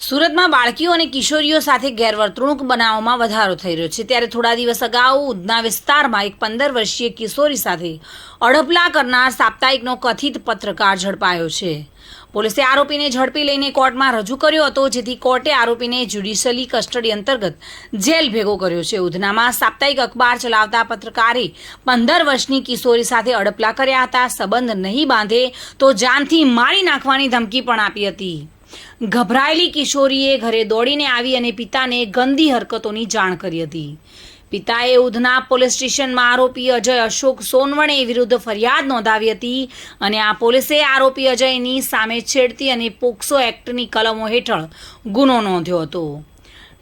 સુરતમાં બાળકીઓ અને કિશોરીઓ સાથે ગેરવર્તણૂક બનાવવામાં વધારો થઈ રહ્યો છે. ત્યારે થોડા દિવસ અગાઉ ઉધના વિસ્તારમાં એક પંદર વર્ષીય કિશોરી સાથે અડપલા કરનાર સાપ્તાહિકનો કથિત પત્રકાર ઝડપાયો છે. પોલીસે આરોપીને ઝડપી લઈને કોર્ટમાં રજૂ કર્યો હતો, જેથી કોર્ટે આરોપીને જ્યુડિશિયલી કસ્ટડી અંતર્ગત જેલ ભેગો કર્યો છે. ઉધનામાં સાપ્તાહિક અખબાર ચલાવતા પત્રકારે પંદર વર્ષની કિશોરી સાથે અડપલા કર્યા હતા. સંબંધ નહીં બાંધે તો જાનથી મારી નાખવાની ધમકી પણ આપી હતી. ગભરાયેલી કિશોરીએ ઘરે દોડીને આવી અને પિતાને ગંદી હરકતોની જાણ કરી હતી. પિતાએ ઉધના પોલીસ સ્ટેશનમાં આરોપી અજય અશોક સોનવણે વિરુદ્ધ ફરિયાદ નોંધાવી હતી અને આ પોલીસે આરોપી અજયની સામે છેડતી અને પોક્સો એક્ટની કલમો હેઠળ ગુનો નોંધ્યો હતો.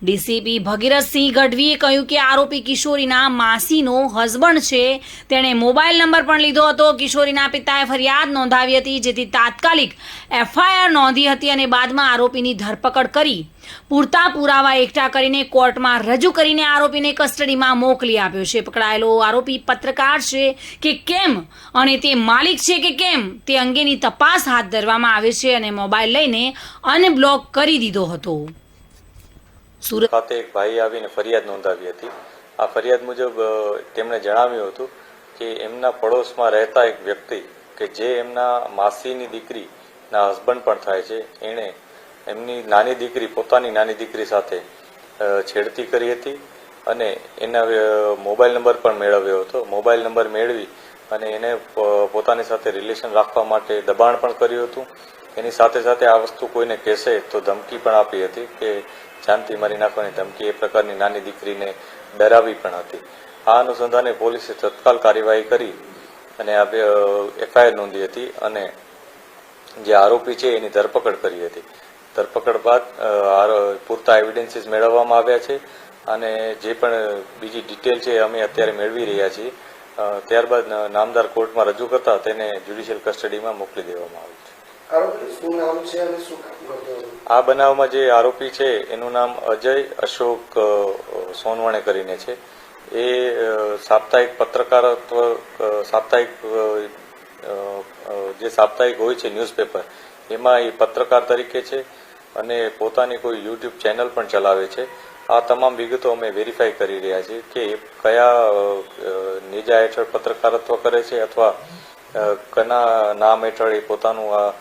ડીસીપી ભગીરથસિંહ ગઢવીએ કહ્યું કે આરોપી કિશોરીના માસીનો હસબન્ડ છે. તેણે મોબાઈલ નંબર પણ લીધો હતો. કિશોરીના પિતાએ ફરિયાદ નોંધાવી હતી, જેથી તાત્કાલિક એફઆઈઆર નોંધી હતી અને બાદમાં આરોપીની ધરપકડ કરી. પૂરતા પુરાવા એકઠા કરીને કોર્ટમાં રજૂ કરીને આરોપીને કસ્ટડીમાં મોકલી આપ્યો છે. પકડાયેલો આરોપી પત્રકાર છે કે કેમ અને તે માલિક છે કે કેમ તે અંગેની તપાસ હાથ ધરવામાં આવે છે અને મોબાઈલ લઈને અનબ્લોક કરી દીધો હતો. સુરત ખાતે એક ભાઈ આવીને ફરિયાદ નોંધાવી હતી. આ ફરિયાદ મુજબ તેમણે જણાવ્યું હતું કે એમના પડોશમાં રહેતા એક વ્યક્તિ કે જે એમના માસીની દીકરીના હસબન્ડ પણ થાય છે, એણે એમની નાની દીકરી, પોતાની નાની દીકરી સાથે છેડતી કરી હતી અને એના મોબાઈલ નંબર પણ મેળવ્યો હતો. મોબાઈલ નંબર મેળવી અને એને પોતાની સાથે રિલેશન રાખવા માટે દબાણ પણ કર્યું હતું. એની સાથે સાથે આ વસ્તુ કોઈને કહેશે તો ધમકી પણ આપી હતી કે જાનથી મારી નાખવાની ધમકી એ પ્રકારની નાની દીકરીને ડરાવી પણ હતી. આ અનુસંધાને પોલીસે તત્કાલ કાર્યવાહી કરી અને આ એફઆઈઆર નોંધી હતી અને જે આરોપી છે એની ધરપકડ કરી હતી. ધરપકડ બાદ પૂરતા એવિડન્સીસ મેળવવામાં આવ્યા છે અને જે પણ બીજી ડિટેલ છે અમે અત્યારે મેળવી રહ્યા છીએ. ત્યારબાદ નામદાર કોર્ટમાં રજૂ કરતા તેને જ્યુડિશિયલ કસ્ટડીમાં મોકલી દેવામાં આવ્યું છે. આ બનાવમાં જે આરોપી છે, એનું નામ અજય અશોક સોનવણે કરીને છે. એ સાપ્તાહિક પત્રકારત્વ સાપ્તાહિક જે સાપ્તાહિક હોય છે ન્યૂઝપેપર, એમાં એ પત્રકાર તરીકે છે અને પોતાની કોઈ યુટ્યુબ ચેનલ પણ ચલાવે છે. આ તમામ વિગતો અમે વેરીફાઈ કરી રહ્યા છીએ કે એ કયા નેજા હેઠળ પત્રકારત્વ કરે છે અથવા કના નામ હેઠળ એ પોતાનું આ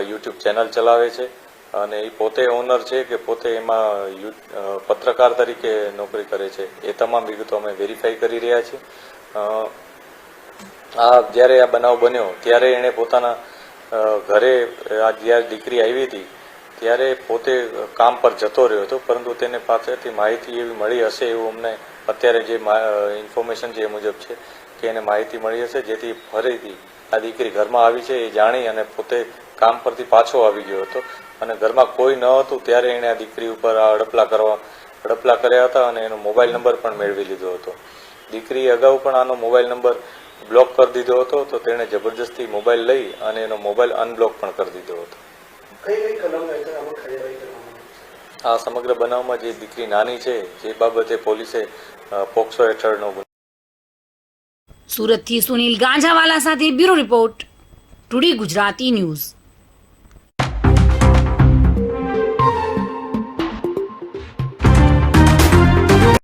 યુટ્યુબ ચેનલ ચલાવે છે અને એ પોતે ઓનર છે કે પોતે એમાં પત્રકાર તરીકે નોકરી કરે છે. એ તમામ વિગતો અમે વેરીફાઈ કરી રહ્યા છીએ. આ જ્યારે આ બનાવ બન્યો, ત્યારે એણે પોતાના ઘરે આ જ્યારે દીકરી આવી હતી, ત્યારે પોતે કામ પર જતો રહ્યો હતો, પરંતુ તેને પાસેથી માહિતી એવી મળી હશે એવું અમને અત્યારે જે ઇન્ફોર્મેશન છે એ મુજબ છે કે એને માહિતી મળી હશે, જેથી ફરીથી આ દીકરી ઘરમાં આવી છે એ જાણી અને પોતે કામ પરથી પાછો આવી ગયો હતો. અને ઘરમાં કોઈ ન હતું ત્યારે એણે આ દીકરી ઉપર આ અડપલા કરવા, અડપલા કર્યા હતા અને એનો મોબાઈલ નંબર પણ મેળવી લીધો હતો. દીકરીએ અગાઉ પણ આનો મોબાઈલ નંબર બ્લોક કરી દીધો હતો, તો તેણે જબરજસ્તી મોબાઈલ લઈ અને એનો મોબાઈલ અનબ્લોક પણ કરી દીધો હતો. કઈ કઈ કલમ હેઠળ આમાં કાર્યવાહી કરવામાં? આ સમગ્ર બનાવમાં જે દીકરી નાની છે, જે બાબતે પોલીસે પોક્સો હેઠળનો સુરતથી સુનિલ ગાંજાવાલા સાથે bureau report, today Gujarati news.